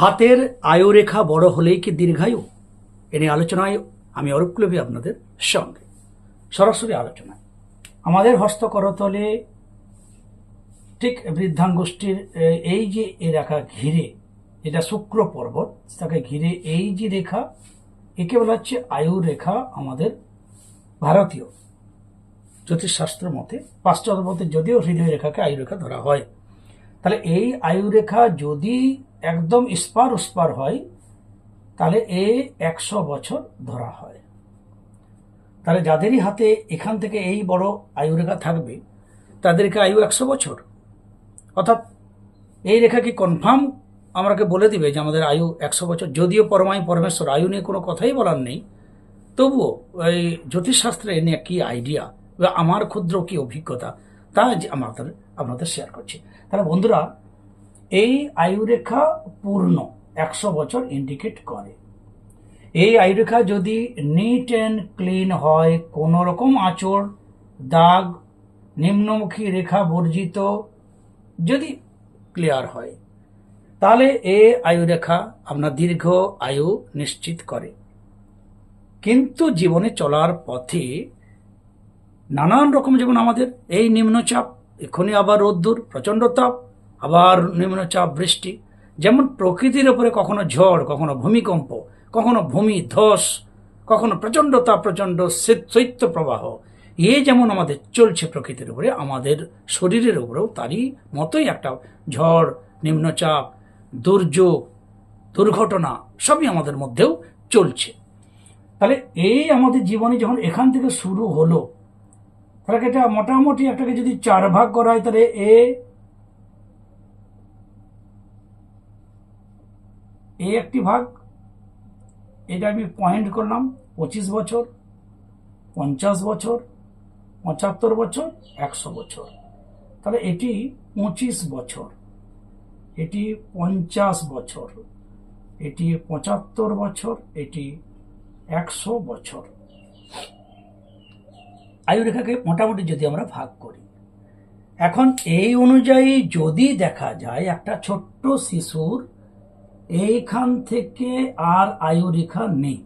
হাতের আয়ুরেখা বড় হলেই কি দীর্ঘায়ু? এ নিয়ে আলোচনায় আমি অরূপ আপনাদের সঙ্গে। সরাসরি আলোচনা আমাদের হস্তকরতলে ঠিক বৃদ্ধাঙ্গুষ্ঠীর এই যে এ রেখা ঘিরে, যেটা শুক্র পর্বত, তাকে ঘিরে এই যে রেখা, একে বলা হচ্ছে আয়ু রেখা আমাদের ভারতীয় জ্যোতিষশাস্ত্র মতে, পাশ্চাত্য মতে যদিও হৃদয় রেখাকে আয়ু রেখা ধরা হয়। তাহলে এই আয়ু রেখা যদি একদম ইস্পার উস্পার হয়, তাহলে এ একশো বছর ধরা হয়। তাহলে যাদেরই হাতে এখান থেকে এই বড় আয়ু রেখা থাকবে, তাদেরকে আয়ু একশো বছর। অর্থাৎ এই রেখা কি কনফার্ম আমাকে বলে দিবে যে আমাদের আয়ু একশো বছর? যদিও পরমায়ু পরমেশ্বর, আয়ু নিয়ে কোনো কথাই বলার নেই। তবুও এই জ্যোতিষশাস্ত্রে এ নিয়ে কি আইডিয়া বা আমার ক্ষুদ্র কি অভিজ্ঞতা, তা আমাদের, আপনাদের শেয়ার করছি। তাহলে বন্ধুরা এই আয়ুরেখা পূর্ণ, একশো বছর ইন্ডিকেট করে। এই আয়ুরেখা যদি নিট অ্যান্ড ক্লিন হয়, কোনো রকম আঁচড়, দাগ, নিম্নমুখী রেখা বর্জিত যদি ক্লিয়ার হয়, তাহলে এ আয়ুরেখা আপনার দীর্ঘ আয়ু নিশ্চিত করে। কিন্তু জীবনে চলার পথে নানান রকম, যেমন আমাদের এই নিম্নচাপ, এখনই আবার রোদ্দুর, প্রচণ্ড তাপ আবার নিম্নচাপ বৃষ্টি। যেমন প্রকৃতির ওপরে কখনো ঝড়, কখনো ভূমিকম্প, কখনো ভূমি ধস, কখনো প্রচণ্ড তাপ, প্রচণ্ড শীত- শৈত্য প্রবাহ, এ যেমন আমাদের চলছে প্রকৃতির উপরে, আমাদের শরীরের উপরেও তারই মতোই একটা ঝড়, নিম্নচাপ, দুর্যোগ, দুর্ঘটনা সবই আমাদের মধ্যেও চলছে। তাহলে এই আমাদের জীবনে যখন এখান থেকে শুরু হলো, তাহলে এটা মোটামুটি একটাকে যদি চার ভাগ করা হয়, তাহলে এ এ একটি ভাগ, এটা আমি পয়েন্ট করলাম পঁচিশ বছর, পঞ্চাশ বছর, পঁচাত্তর বছর, একশো বছর। তাহলে এটি পঁচিশ বছর, এটি পঞ্চাশ বছর, এটি পঁচাত্তর বছর, এটি একশো বছর। আয়ুরেখাকে মোটামুটি যদি আমরা ভাগ করি, এখন এই অনুযায়ী যদি দেখা যায় একটা ছোট্ট শিশুর এইখান থেকে আর আয়ুরেখা নেই।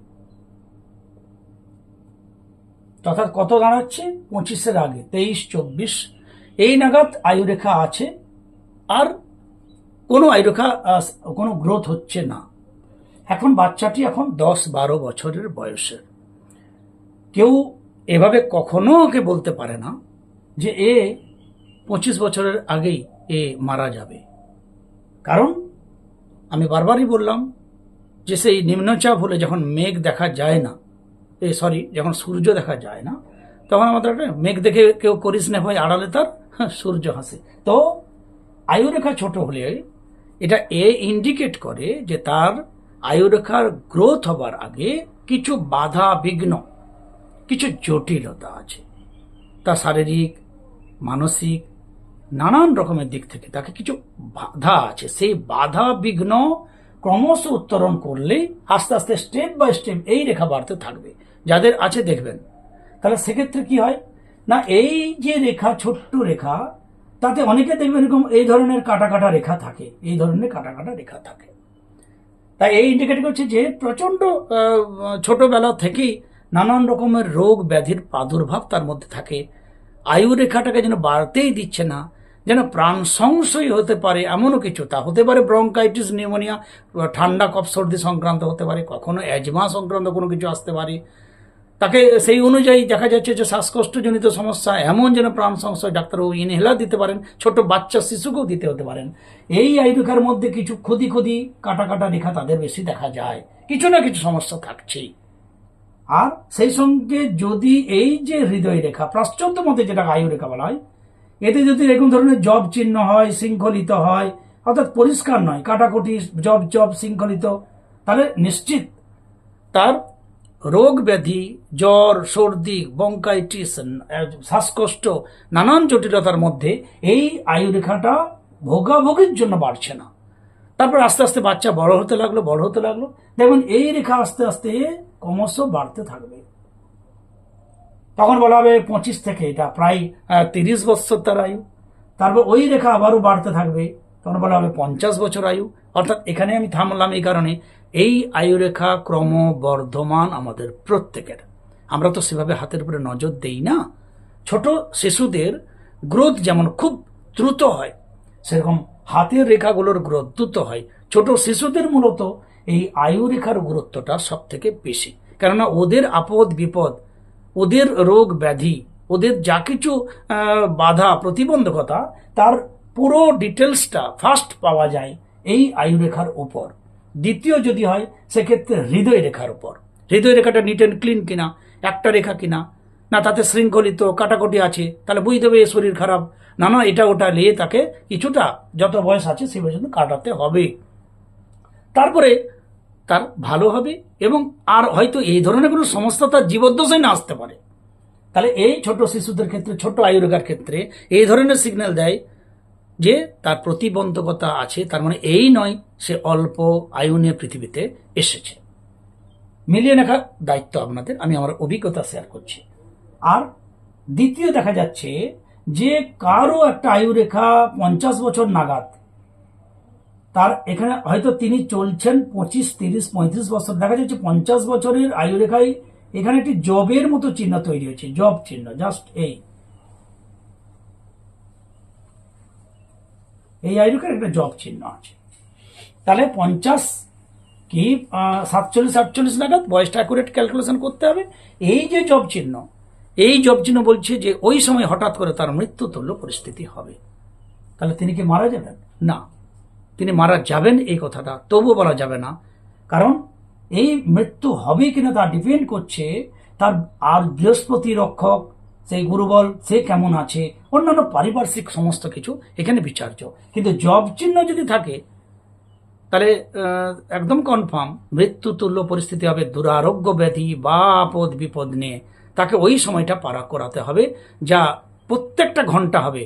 অর্থাৎ কত দাঁড়াচ্ছে? পঁচিশের আগে, তেইশ, চব্বিশ। এই নাগাদ আয়ুরেখা আছে, আর কোনো আয়ুরেখা কোনো গ্রোথ হচ্ছে না। এখন বাচ্চাটি এখন দশ, বারো বছরের বয়সের। কেউ এভাবে কখনো ওকে বলতে পারে না যে, এ পঁচিশ বছরের আগেই এ মারা যাবে। কারণ আমি বারবারই বললাম যে সেই নিম্নচাপ হলে যখন মেঘ দেখা যায় না এ সরি যখন সূর্য দেখা যায় না তখন আমাদের একটা মেঘ দেখে কেউ করিস না ভাই আড়ালে তার হ্যাঁ, সূর্য হাসে। তো আয়ুরেখা ছোট হলে এটা এ ইন্ডিকেট করে যে তার আয়ুরেখার গ্রোথ হবার আগে কিছু বাধা বিঘ্ন কিছু জটিলতা আছে। তার শারীরিক মানসিক নানান রকমের দিক থেকে তাকে কিছু বাধা আছে। সেই বাধা বিঘ্ন ক্রমশ উত্তরণ করলেই আস্তে আস্তে স্টেপ বাই স্টেপ এই রেখা বাড়তে থাকবে। যাদের আছে দেখবেন, তাহলে সেক্ষেত্রে কি হয়? না, এই যে রেখা, ছোট্ট রেখা, তাতে অনেকে দেখবেন এরকম এই ধরনের কাটা কাটা রেখা থাকে, এই ধরনের কাটা কাটা রেখা থাকে। তাই এই ইন্ডিকেট করছে যে প্রচণ্ড ছোটবেলা থেকেই নানান রকমের রোগ, ব্যাধির প্রাদুর্ভাব তার মধ্যে থাকে। আয়ু রেখাটাকে যেন বাড়তেই দিচ্ছে না যেন প্রাণ সংশয় হতে পারে এমনও কিছু। তা হতে পারে ব্রঙ্কাইটিস নিউমোনিয়া ঠান্ডা, কফ, সর্দি সংক্রান্ত হতে পারে, কখনো অ্যাজমা সংক্রান্ত কোনো কিছু আসতে পারে। তাকে সেই অনুযায়ী দেখা যাচ্ছে যে শ্বাসকষ্টজনিত সমস্যা, এমন যেন প্রাণ সংশয় ডাক্তারবাবু ইনহেলার দিতে পারেন, ছোট বাচ্চা শিশুকেও দিতে হতে পারেন। এই আয়ুরেখার মধ্যে কিছু ক্ষতি ক্ষতি কাটা কাটা রেখা তাদের বেশি দেখা যায়। কিছু না কিছু সমস্যা থাকছেই। আর সেই সঙ্গে যদি এই যে হৃদয় রেখা পাশ্চাত্য মতে যেটা আয়ু রেখা বলা হয় এতে যদি এরকম ধরনের জব চিহ্ন হয়, শৃঙ্খলিত হয়, অর্থাৎ পরিষ্কার নয়, কাটাকুটি, জব জব শৃঙ্খলিত, তাহলে নিশ্চিত তার রোগ ব্যাধি, জ্বর, সর্দি, বঙ্কাইটিস শ্বাসকষ্ট, নানান জটিলতার মধ্যে এই আয়ুরেখাটা ভোগাভোগের জন্য বাড়ছে না। তারপর আস্তে আস্তে বাচ্চা বড় হতে লাগল, বড় হতে লাগল। দেখুন, এই রেখা আস্তে আস্তে ক্রমশ বাড়তে থাকবে। তখন বলা হবে পঁচিশ থেকে, এটা প্রায় তিরিশ বছর তার আয়ু। তারপর ওই রেখা আবারও বাড়তে থাকবে, তখন বলা হবে পঞ্চাশ বছর আয়ু। অর্থাৎ এখানে আমি থামলাম এই কারণে, এই আয়ুরেখা ক্রমবর্ধমান আমাদের প্রত্যেকের। আমরা তো সেভাবে হাতের উপরে নজর দেই না। ছোট শিশুদের গ্রোথ যেমন খুব দ্রুত হয়, সেরকম হাতের রেখাগুলোর গ্রোথ দ্রুত হয়। ছোট শিশুদের মূলত এই আয়ু রেখার গুরুত্বটা সব থেকে বেশি। কেননা ওদের আপদ বিপদ ওদের রোগ ব্যাধি, ওদের যা কিছু বাধা, প্রতিবন্ধকতা, তার পুরো ডিটেলসটা ফার্স্ট পাওয়া যায় এই আয়ু রেখার উপর। দ্বিতীয় যদি হয়, সেক্ষেত্রে হৃদয় রেখার উপর। হৃদয় রেখাটা নিট অ্যান্ড ক্লিন কিনা, একটা রেখা কিনা, না তাতে শৃঙ্খলিত কাটাকুটি আছে, তাহলে বুঝতে হবে শরীর খারাপ। না না, এটা ওটা নিয়ে তাকে কিছুটা, যত বয়স আছে, সে পর্যন্ত কাটাতে হবে। তারপরে তার ভালো হবে এবং আর হয়তো এই ধরনের কোনো সমস্যা তার জীবদ্দশায় না আসতে পারে। তাহলে এই ছোট শিশুদের ক্ষেত্রে, ছোট আয়ুরেখার ক্ষেত্রে এই ধরনের সিগন্যাল দেয় যে তার প্রতিবন্ধকতা আছে, তার মানে এই নয়, সে অল্প আয়ু নিয়ে পৃথিবীতে এসেছে। মিলিয়ে রাখার দায়িত্ব আপনাদের, আমি আমার অভিজ্ঞতা শেয়ার করছি। আর দ্বিতীয় দেখা যাচ্ছে যে কারও একটা আয়ুরেখা পঞ্চাশ বছর নাগাদ তার এখানে হয়তো তিনি চলছেন পঁচিশ, তিরিশ, পঁয়ত্রিশ বছর। দেখা যাচ্ছে পঞ্চাশ বছরের আয়ুরেখায় এখানে একটি জবের মতো চিহ্ন তৈরি হয়েছে, জব চিহ্ন জাস্ট এই। এই আয়ুরেখার একটা জব চিহ্ন আছে। তাহলে পঞ্চাশ কি সাতচল্লিশ, আটচল্লিশ নাগাদ বয়সটা অ্যাকুরেট ক্যালকুলেশন করতে হবে। এই যে জব চিহ্ন, এই জব চিহ্ন বলছে যে ওই সময় হঠাৎ করে তার মৃত্যু তুল্য পরিস্থিতি হবে। তাহলে তিনি কি মারা যাবেন? না। তিনি মারা যাবেন এই কথাটা তবু বলা যাবে না। কারণ এই মৃত্যু হবে কিনা তা ডিপেন্ড করছে তার আর বৃহস্পতি রক্ষক, সেই গুরুবল, সে কেমন আছে, অন্যান্য পারিপার্শ্বিক সমস্ত কিছু এখানে বিচার্য। কিন্তু জব চিহ্ন যদি থাকে, তাহলে একদম কনফার্ম মৃত্যু তুল্য পরিস্থিতি হবে দুরারোগ্য ব্যাধি বা আপদ বিপদ নিয়ে। তাকে ওই সময়টা পারা করাতে হবে, যা প্রত্যেকটা ঘণ্টা হবে।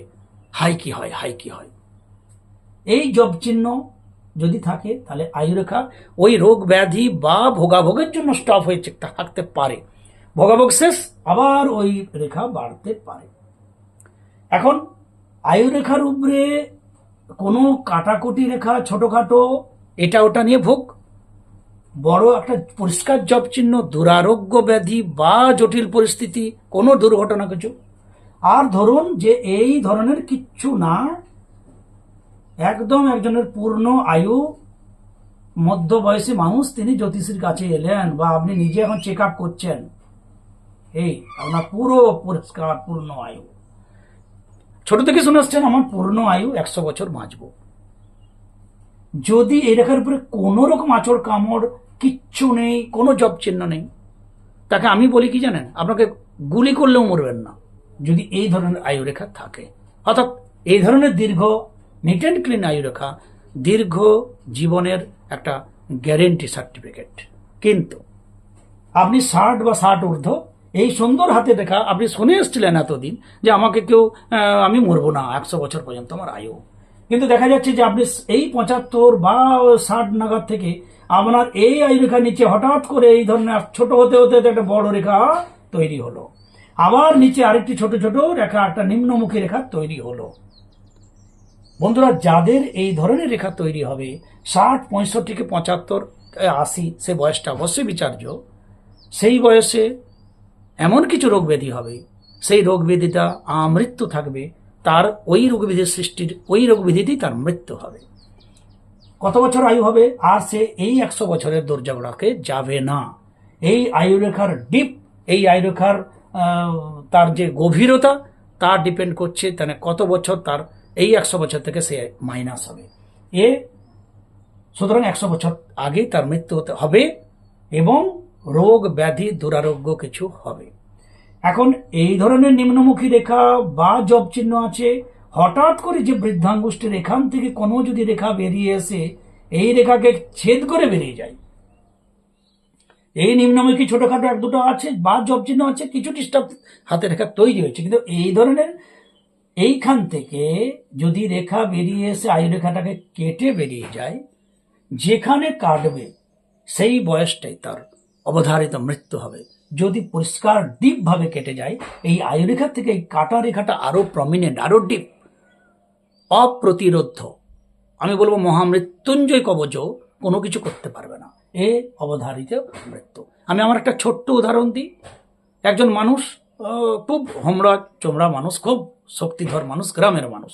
হাই কি হয়, হাই কি হয়। এই জব চিহ্ন যদি থাকে, তাহলে আয়ুরেখা ওই রোগ ব্যাধি বা ভোগাভোগের জন্য স্টপ হয়ে থাকতে পারে। ভোগাভোগ শেষ, আবার ওই রেখা বাড়তে পারে। এখন আয়ুরেখার উপরে কোনো কাটাকুটি রেখা, ছোটখাটো, এটা ওটা নিয়ে ভোগ। বড় একটা পরিষ্কার জব চিহ্ন, দুরারোগ্য ব্যাধি বা জটিল পরিস্থিতি, কোনো দুর্ঘটনা কিছু। আর ধরুন যে এই ধরনের কিচ্ছু না একদম একজনের পূর্ণ আয়ু মধ্য বয়সী মানুষ তিনি জ্যোতিষীর কাছে এলেন বা আপনি নিজে এখন চেক আপ করছেন। এই, আপনার পুরো পরিষ্কার পূর্ণ আয়ু। ছোট থেকে শুনে আসছেন, আমার পূর্ণ আয়ু একশো বছর বাঁচব। যদি এই রেখার উপরে কোনো রকম আচর কামড় কিচ্ছু নেই, কোনো জব চিহ্ন নেই, তাকে আমি বলি কি জানেন? আপনাকে গুলি করলেও মরবেন না। যদি এই ধরনের আয়ুরেখা থাকে, অর্থাৎ এই ধরনের দীর্ঘ নিট অ্যান্ড ক্লিন আয়ু রেখা দীর্ঘ জীবনের একটা গ্যারেন্টি সার্টিফিকেট। কিন্তু আপনি ষাট বা ষাট ঊর্ধ্ব, এই সুন্দর হাতে রেখা আপনি শুনে এসছিলেন এতদিন যে আমাকে কেউ আমি মরবো না, একশো বছর পর্যন্ত আমার আয়ু। কিন্তু দেখা যাচ্ছে যে আপনি এই পঁচাত্তর বা ষাট নাগাদ থেকে আপনার এই আয়ু রেখার নিচে হঠাৎ করে এই ধরনের ছোট হতে হতে একটা বড় রেখা তৈরি হলো। আবার নিচে আরেকটি ছোট ছোট রেখা, একটা নিম্নমুখী রেখা তৈরি হলো। বন্ধুরা, যাদের এই ধরনের রেখা তৈরি হবে, ষাট পঁয়ষট্টিকে পঁচাত্তর আশি, সে বয়সটা অবশ্যই বিচার্য। সেই বয়সে এমন কিছু রোগ ব্যাধি হবে, সেই রোগ ব্যাধিটা আমৃত্যু থাকবে, তার ওই রোগ ব্যাধির সৃষ্টির ওই রোগ ব্যাধিতেই তার মৃত্যু হবে। কত বছর আয়ু হবে? আর সে এই একশো বছরের দরজাগড়াকে যাবে না। এই আয়ুরেখার ডিপ এই আয়ুরেখার তার যে গভীরতা, তা ডিপেন্ড করছে, তাহলে কত বছর তার এই একশো বছর থেকে সে মাইনাস হবে। এ, সুতরাং একশো বছর আগেই তার মৃত্যু হতে হবে এবং রোগ, ব্যাধি, দুরারোগ্য কিছু হবে। এখন এই ধরনের নিম্নমুখী রেখা বা জব চিহ্ন আছে, হঠাৎ করে যে বৃদ্ধাঙ্গুষ্ঠের এখান থেকে কোনো যদি রেখা বেরিয়ে এসে এই রেখাকে ছেদ করে বেরিয়ে যায়। এই নিম্নমুখী ছোটখাটো এক দুটো আছে বা জব চিহ্ন আছে, কিছু ডিস্টার্ব হাতে রেখা তৈরি হয়েছে। কিন্তু এই ধরনের এইখান থেকে যদি রেখা বেরিয়ে এসে আয়ু রেখাটাকে কেটে বেরিয়ে যায়, যেখানে কাটবে সেই বয়সটাই তার অবধারিত মৃত্যু হবে। যদি পরিষ্কার ডিপভাবে কেটে যায়, এই আয়ুরেখা থেকে এই কাটা রেখাটা আরও প্রমিনেন্ট আরও ডিপ অপ্রতিরোধ আমি বলব মহামৃত্যুঞ্জয় কবচও কোনো কিছু করতে পারবে না। এ অবধারিত মৃত্যু। আমি আমার একটা ছোট্ট উদাহরণ দিই। একজন মানুষ খুব হোমরা চোমরা মানুষ, খুব শক্তিধর মানুষ, গ্রামের মানুষ।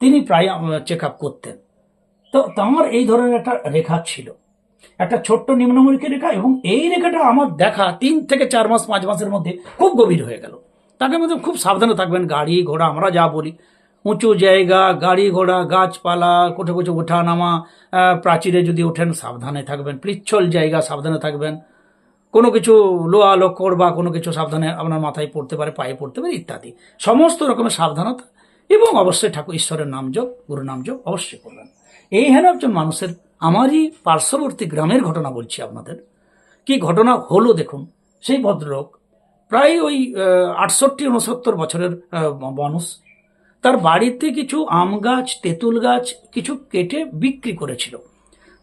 তিনি প্রায় চেক আপ করতেন। তো তাঁর এই ধরনের একটা রেখা ছিল। একটা ছোট্ট নিম্নমুখী রেখা এবং এই রেখাটা আমার দেখা তিন থেকে চার মাস, পাঁচ মাসের মধ্যে খুব গভীর হয়ে গেল। তাকে মধ্যে খুব সাবধানে থাকবেন, গাড়ি ঘোড়া আমরা যা বলি। উঁচু জায়গা, গাড়ি ঘোড়া, গাছপালা, কোঠে কোঠে ওঠা নামা প্রাচীরে যদি ওঠেন, সাবধানে থাকবেন। পিচ্ছল জায়গা, সাবধানে থাকবেন। কোনো কিছু লোহা লক্কর বা কোনো কিছু সাবধানে আপনার মাথায় পড়তে পারে, পায়ে পড়তে পারে, ইত্যাদি। সমস্ত রকমের সাবধানতা এবং অবশ্যই ঠাকুর, ঈশ্বরের নাম যোগ গুরু নাম যোগ অবশ্যই করবেন। এই হেন একজন মানুষের, আমারই পার্শ্ববর্তী গ্রামের ঘটনা বলছি আপনাদের। কি ঘটনা হলো দেখুন, সেই ভদ্রলোক প্রায় ওই আটষট্টি উনসত্তর বছরের মানুষ তার বাড়িতে কিছু আম গাছ তেঁতুল গাছ কিছু কেটে বিক্রি করেছিল।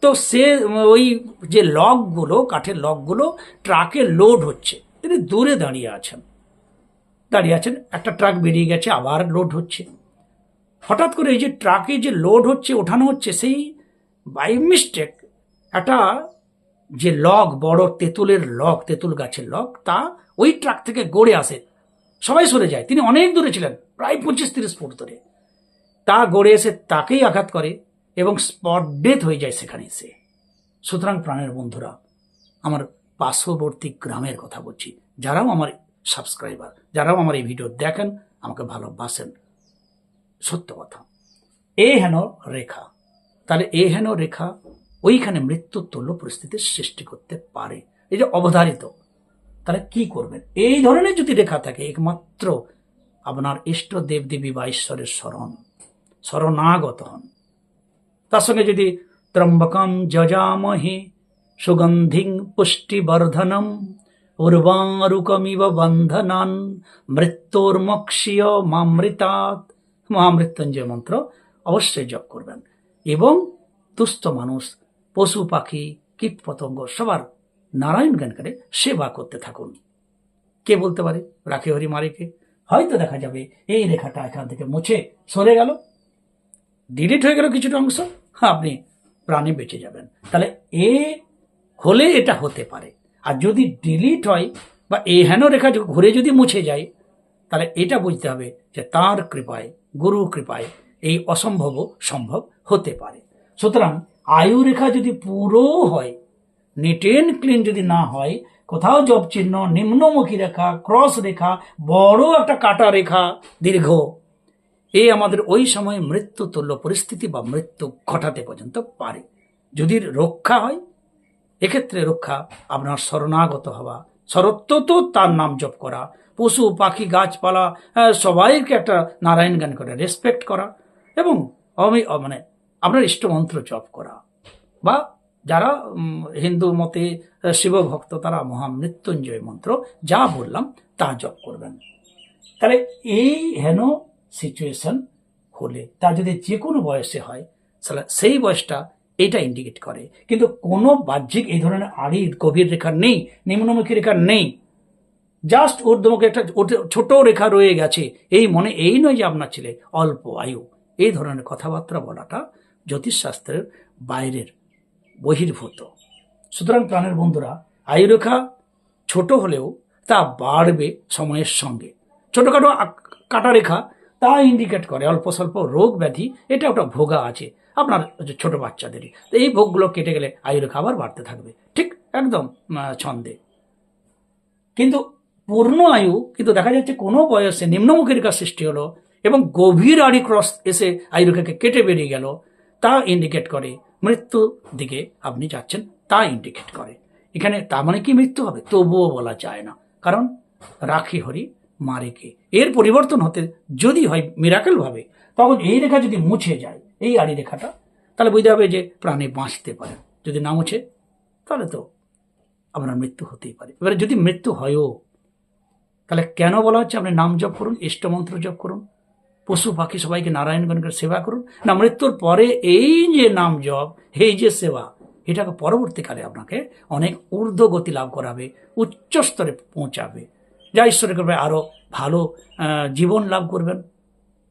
তো সে, ওই যে লগগুলো কাঠের লগগুলো ট্রাকে লোড হচ্ছে। তিনি দূরে দাঁড়িয়ে আছেন। দাঁড়িয়ে আছেন, একটা ট্রাক বেরিয়ে গেছে, আবার লোড হচ্ছে। হঠাৎ করে এই যে ট্রাকে যে লোড হচ্ছে, ওঠানো হচ্ছে, সেই বাই মিস্টেক একটা যে লগ বড় তেঁতুলের লগ তেঁতুল গাছের লগ তা ওই ট্রাক থেকে গড়ে আসে। সবাই সরে যায়। তিনি অনেক দূরে ছিলেন, প্রায় পঁচিশ তিরিশ ফুট ধরে তা গড়ে এসে তাকেই আঘাত করে। এবং স্পট ডেথ হয়ে যায় সেখানে এসে। সুতরাং প্রাণের বন্ধুরা, আমার পার্শ্ববর্তী গ্রামের কথা বলছি। যারাও আমার সাবস্ক্রাইবার, যারাও আমার এই ভিডিও দেখেন, আমাকে ভালোবাসেন। সত্য কথা। এ হেন রেখা। তাহলে এ হেন রেখা ওইখানে মৃত্যুর তুল্য পরিস্থিতির সৃষ্টি করতে পারে। এই যে অবধারিত। তাহলে কি করবেন? এই ধরনের যদি রেখা থাকে, একমাত্র আপনার ইষ্ট দেবদেবী বা ঈশ্বরের স্মরণ শরণাগত হন। তার সঙ্গে যদি ত্রম্বকম যজামহে সুগন্ধিং পুষ্টিবর্ধনম উর্বারুকমিব বন্ধনান মৃত্যুর্মক্ষীয় মামৃতাৎ। মহামৃত্যুঞ্জয় মন্ত্র অবশ্যই জপ করবেন। এবং দুস্থ মানুষ, পশু পাখি কীট পতঙ্গ সবার নারায়ণ জ্ঞান করে সেবা করতে থাকুন। কে বলতে পারে? রাখে হরি মারিকে হয়তো দেখা যাবে এই রেখাটা এখান থেকে মুছে সরে গেল। ডিলিট হয়ে গেল কিছুটা অংশ আপনি প্রাণে বেঁচে যাবেন। তাহলে এ হলে এটা হতে পারে। আর যদি ডিলিট হয় বা এই হেন রেখা ঘুরে যদি মুছে যায়, তাহলে এটা বুঝতে হবে যে তার কৃপায় গুরু কৃপায় এই অসম্ভবও সম্ভব হতে পারে। সুতরাং আয়ু রেখা যদি পুরো হয় নেটেন ক্লিন যদি না হয়, কোথাও জব চিহ্ন, নিম্নমুখী রেখা ক্রস রেখা, বড় একটা কাটা রেখা, দীর্ঘ এই আমাদের ওই সময় মৃত্যু তুল্য পরিস্থিতি বা মৃত্যু ঘটাতে পর্যন্ত পারে। যদি রক্ষা হয়, এক্ষেত্রে রক্ষা আপনার শরণাগত হওয়া। সরত্ব তো তার নাম জপ করা, পশু, পাখি, গাছপালা সবাইকে একটা নারায়ণ গান করে রেসপেক্ট করা এবং অমি মানে আপনার ইষ্টমন্ত্র জপ করা। বা যারা হিন্দু মতে শিবভক্ত, তারা মহামৃত্যুঞ্জয় মন্ত্র যা বললাম তা জপ করবেন। তাহলে এই হেন সিচুয়েশন হলে তা যদি যে কোনো বয়সে হয়, তাহলে সেই বয়সটা এটা ইন্ডিকেট করে। কিন্তু কোনো বাহ্যিক এই ধরনের আড়ি, গভীর রেখা নেই, নিম্নমুখী রেখা নেই। জাস্ট ঊর্ধ্বমুখী একটা ছোট রেখা রয়ে গেছে। এই মনে, এই নয় যে আপনার ছেলে অল্প আয়ু। এই ধরনের কথাবার্তা বলাটা জ্যোতিষশাস্ত্রের বাইরের বহির্ভূত। সুতরাং প্রাণের বন্ধুরা আয়ুরেখা ছোট হলেও তা বাড়বে সময়ের সঙ্গে। ছোটোখাটো কাটা রেখা তা ইন্ডিকেট করে, অল্প স্বল্প রোগ ব্যাধি, এটা ওটা ভোগা আছে, আপনার ছোট বাচ্চাদেরই। তো এই ভোগগুলো কেটে গেলে আয়ুরেখা আবার বাড়তে থাকবে, ঠিক একদম ছন্দে। কিন্তু পূর্ণ আয়ু, কিন্তু দেখা যাচ্ছে কোনো বয়সে নিম্নমুখী রেখা সৃষ্টি হলো এবং গভীর আড়ি ক্রস এসে আয়ুরেখাকে কেটে বেরিয়ে গেল, তা ইন্ডিকেট করে মৃত্যু দিকে আপনি যাচ্ছেন, তা ইন্ডিকেট করে। এখানে তার মানে কি মৃত্যু হবে? তবুও বলা যায় না। কারণ রাখি হরি মারেকে। এর পরিবর্তন হতে যদি হয় মিরাকেল ভাবে তখন এই রেখা যদি মুছে যায়, এই আড়ি রেখাটা তাহলে বুঝতে হবে যে প্রাণে বাঁচতে পারে। যদি না মুছে, তাহলে তো আপনার মৃত্যু হতেই পারে। এবারে যদি মৃত্যু হয়ও, তাহলে কেন বলা হচ্ছে আপনি নাম জপ করুন, ইষ্টমন্ত্র জপ করুন, পশু পাখি সবাইকে নারায়ণগণকে সেবা করুন? না, মৃত্যুর পরে এই যে নাম জপ, এই যে সেবা, এটাকে পরবর্তীকালে আপনাকে অনেক ঊর্ধ্বগতি লাভ করাবে উচ্চ স্তরে পৌঁছাবে। যা ঈশ্বরের করবে আরও ভালো জীবন লাভ করবেন।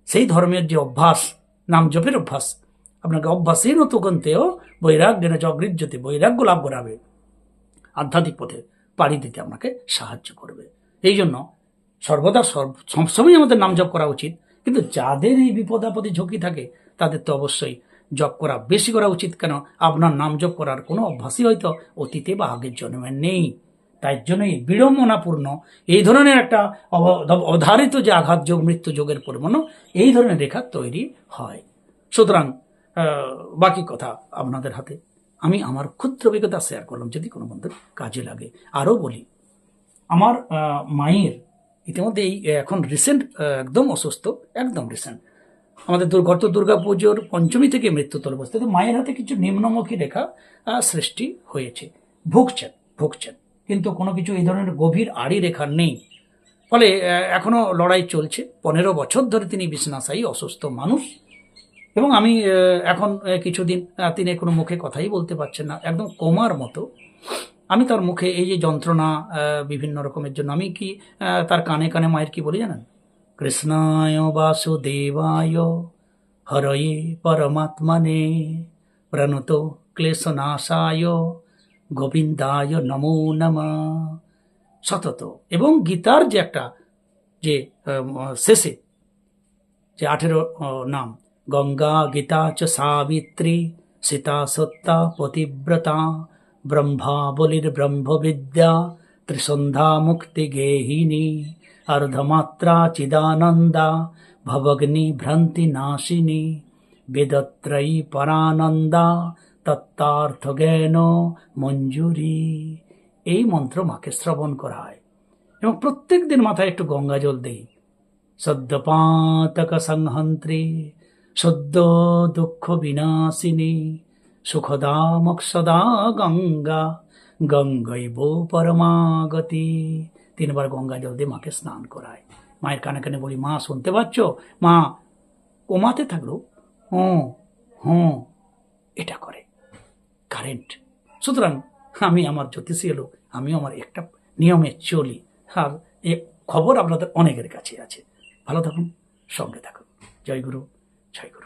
সেই ধর্মের যে অভ্যাস, নাম জপের অভ্যাস, আপনাকে অভ্যাসের তকন্তেও বৈরাগ্যের জগৃজ্যতে বৈরাগ্য লাভ করাবে। আধ্যাত্মিক পথে পাড়ি দিতে আপনাকে সাহায্য করবে। এই জন্য সর্বদা সর্ব- সবসময় আমাদের নাম জপ করা উচিত। কিন্তু যাদের এই বিপদ আপদে ঝুঁকি থাকে, তাদের তো অবশ্যই জপ করা বেশি করা উচিত। কেন? আপনার নাম জপ করার কোনো অভ্যাসই হয়তো অতীতে বা আগের জন্মে নেই। তাই জন্য এই বিড়ম্বনাপূর্ণ। এই ধরনের একটা অবধারিত যে আঘাত যোগ মৃত্যু যোগের পরিমাণ, এই ধরনের রেখা তৈরি হয়। সুতরাং বাকি কথা আপনাদের হাতে। আমি আমার ক্ষুদ্র অভিজ্ঞতা শেয়ার করলাম, যদি কোনো বন্ধুর কাজে লাগে। আরও বলি, আমার মায়ের ইতিমধ্যে এই এখন রিসেন্ট একদম অসুস্থ, একদম রিসেন্ট আমাদের দুর- গত দুর্গা পুজোর পঞ্চমী থেকে মৃত্যু অবস্থাতে মায়ের হাতে কিছু নিম্নমুখী রেখা সৃষ্টি হয়েছে। ভুগছেন ভুগছেন। কিন্তু কোনো কিছু এই ধরনের গভীর আড়ি রেখা নেই। ফলে এখনও লড়াই চলছে। পনেরো বছর ধরে তিনি বিছনাশায়ী অসুস্থ মানুষ। এবং আমি এখন কিছুদিন তিনি কোনো মুখে কথাই বলতে পারছেন না। একদম কোমার মতো। আমি তার মুখে এই যে যন্ত্রণা বিভিন্ন রকমের জন্য, আমি কি তার কানে কানে মায়ের কি বলি জানেন? কৃষ্ণায় বাসুদেবায় হরয়ে পরমাত্মনে প্রণত ক্লেশনাশায় গোবিন্দায় নমো নম। সতত। এবং গীতার যে একটা, যে শেষে, যে আঠেরো নাম, গঙ্গা গীতা চ সাবিত্রী, সীতা সত্তা পতিব্রতা ব্রহ্মা বলির ব্রহ্মবিদ্যা, ত্রিসন্ধ্যা মুক্তি গেহিনী অর্ধমাত্রা চিদানন্দা, ভবগ্নি ভ্রান্তি নাশিনী, বেদত্রয়ী পরানন্দা তত্তার্থ জ্ঞান মঞ্জুরি। এই মন্ত্র মাকে শ্রবণ করায় এবং প্রত্যেক দিন মাথায় একটু গঙ্গা জল দেই। সদ্যপাতক সংহন্ত্রী, সদ্য দুঃখ বিনাশিনী সুখদা মোক্ষদা গঙ্গা, গঙ্গৈব পরমাগতি। তিনবার গঙ্গা জল দিয়ে মাকে স্নান করায়। মায়ের কানে কানে বলি, মা, শুনতে পাচ্ছ? মা কোমাতে থাকল? হুঁ হুঁ এটা করে। কারেন্ট। সুতরাং আমি আমার জ্যোতিষী এলো আমি আমার একটা নিয়মে চলি। আর এ খবর আপনাদের অনেকের কাছে আছে। ভালো থাকুন, সঙ্গে থাকুন। জয় গুরু জয় গুরু।